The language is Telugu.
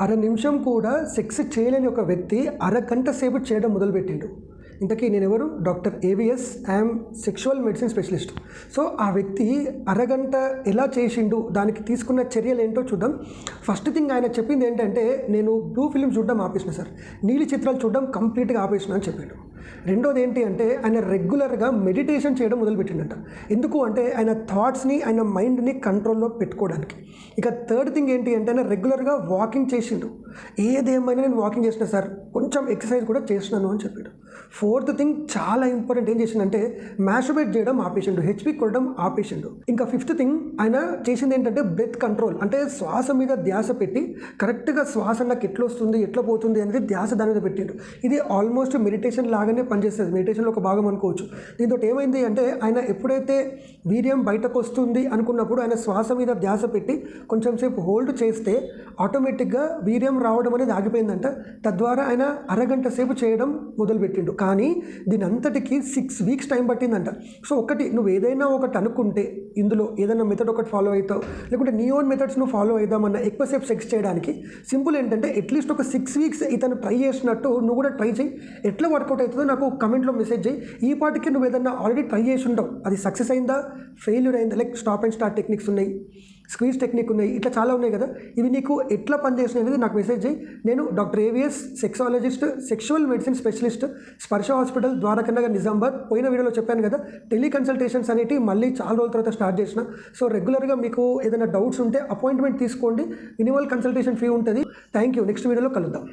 అర నిమిషం కూడా సెక్స్ చేయలేని ఒక వ్యక్తి అరగంట సేపు చేయడం మొదలుపెట్టిండు. ఇంతకీ నేను ఎవరు doctor AVS I'm sexual medicine specialist so ఆ వ్యక్తి అరగంట ఎలా చేసిండు దానికి తీసుకున్న చర్యలు ఏంటో చూద్దాం. ఫస్ట్ థింగ్ ఆయన చెప్పింది ఏంటంటే నేను బ్లూ ఫిల్మ్ చూడడం ఆపేసిన సార్. నీలి చిత్రాలు చూడడం కంప్లీట్గా ఆపేసిన అని చెప్పాడు. రెండోది ఏంటి అంటే ఆయన రెగ్యులర్గా మెడిటేషన్ చేయడం మొదలుపెట్టిండట. ఎందుకు అంటే ఆయన థాట్స్ని ఆయన మైండ్ని కంట్రోల్లో పెట్టుకోవడానికి. ఇక థర్డ్ థింగ్ ఏంటి అంటే ఆయన రెగ్యులర్గా వాకింగ్ చేసిండు. ఏదేమైనా నేను వాకింగ్ చేసిన సార్. కొంచెం ఎక్సర్సైజ్ కూడా చేసినాను అని చెప్పాడు. ఫోర్త్ థింగ్ చాలా ఇంపార్టెంట్ ఏం చేసిందంటే మ్యాషబేట్ చేయడం ఆపేసిండు హెచ్పి కొట్టడం ఆపేసిండు. ఇంకా ఫిఫ్త్ థింగ్ ఆయన చేసింది ఏంటంటే బ్రెత్ కంట్రోల్ అంటే శ్వాస మీద ధ్యాస పెట్టి కరెక్ట్గా శ్వాస నాకు ఎట్లా వస్తుంది ఎట్లా పోతుంది అనేది ధ్యాస దాని మీద పెట్టిండు. ఇది ఆల్మోస్ట్ మెడిటేషన్ లాగానే పనిచేస్తుంది మెడిటేషన్లో ఒక భాగం అనుకోవచ్చు. దీంతో ఏమైంది అంటే ఆయన ఎప్పుడైతే వీర్యం బయటకు వస్తుంది అనుకున్నప్పుడు ఆయన శ్వాస మీద ధ్యాస పెట్టి కొంచెం సేపు హోల్డ్ చేస్తే ఆటోమేటిక్గా వీర్యం రావడం అనేది ఆగిపోయిందంట. తద్వారా ఆయన అరగంట సేపు చేయడం మొదలుపెట్టిండు. కానీ దీని అంతటికి సిక్స్ వీక్స్ టైం పట్టిందంట. సో ఒకటి నువ్వు ఏదైనా ఒకటి అనుకుంటే ఇందులో ఏదైనా మెథడ్ ఒకటి ఫాలో అవుతావు. లేకుంటే నీ ఓన్ మెథడ్స్ నువ్వు ఫాలో అవుదామన్నా ఎక్కువసేపు సెక్స్ చేయడానికి సింపుల్ ఏంటంటే అట్లీస్ట్ ఒక సిక్స్ వీక్స్ ఇతను ట్రై చేసినట్టు నువ్వు కూడా ట్రై చేయి. ఎట్లా వర్కౌట్ అవుతుందో నాకు కమెంట్లో మెసేజ్ చేయి. ఈ పాటికి నువ్వు ఏదైనా ఆల్రెడీ ట్రై చేసి ఉంటావు అది సక్సెస్ అయిందా? ఫెయిల్యూర్ అయిందా? Like stop and start techniques ఉన్నాయి. స్క్వీజ్ టెక్నిక్ ఉన్నాయి. ఇట్లా చాలా ఉన్నాయి కదా. ఇవి నీకు ఎట్లా పనిచేసినాయి అనేది నాకు మెసేజ్ చేయి నేను doctor AVS sexologist sexual medicine specialist Sparsha hospital Dwarakanagar Nizamabad పోయిన వీడియోలో చెప్పాను కదా టెలికన్సల్టేషన్స్ అనేవి మళ్ళీ చాలా రోజుల తర్వాత స్టార్ట్ చేసిన. సో రెగ్యులర్గా మీకు ఏదైనా డౌట్స్ ఉంటే అపాయింట్మెంట్ తీసుకోండి. మినిమల్ కన్సల్టేషన్ ఫీ ఉంటుంది. థ్యాంక్ యూ నెక్స్ట్ వీడియోలో కలుద్దాం.